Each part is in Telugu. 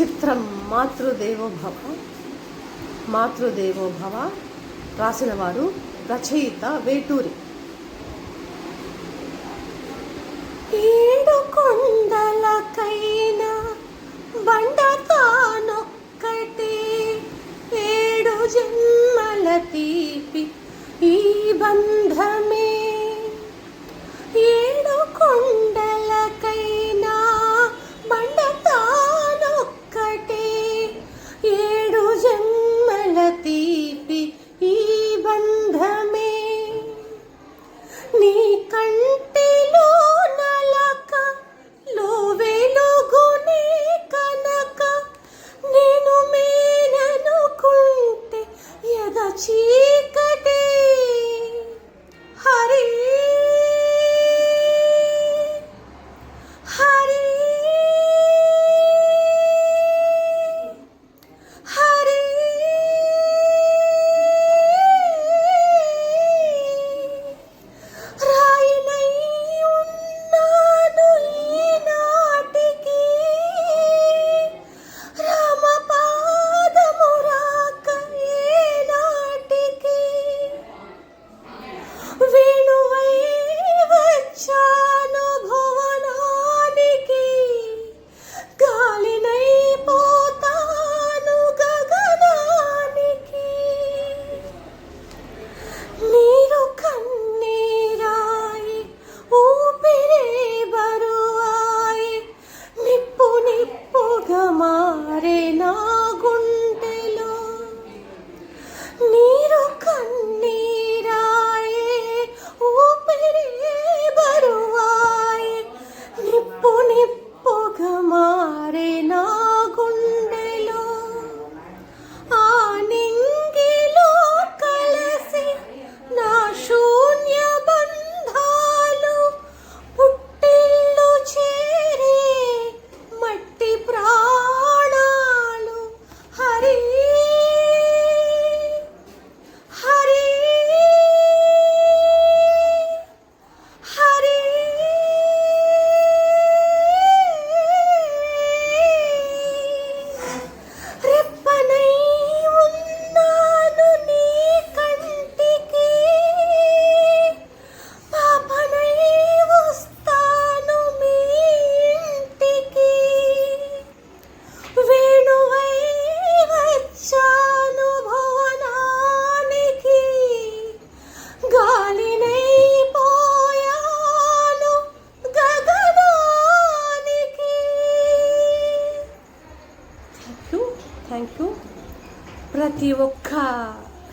చిత్రం మాతృదేవోభవ మాతృదేవోభవ రాసిన వారు రచయిత వేటూరి. ఏడు కొండలకై థ్యాంక్ యూ. ప్రతి ఒక్క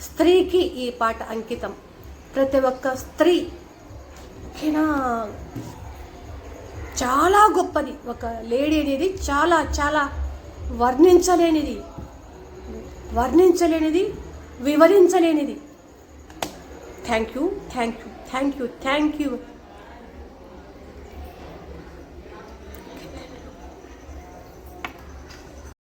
స్త్రీకి ఈ పాట అంకితం. ప్రతి ఒక్క స్త్రీ ఓకేనా చాలా గొప్పది. ఒక లేడీ అనేది చాలా చాలా వర్ణించలేనిది. వర్ణించలేనిది వివరించలేనిది. Thank you thank you thank you thank you.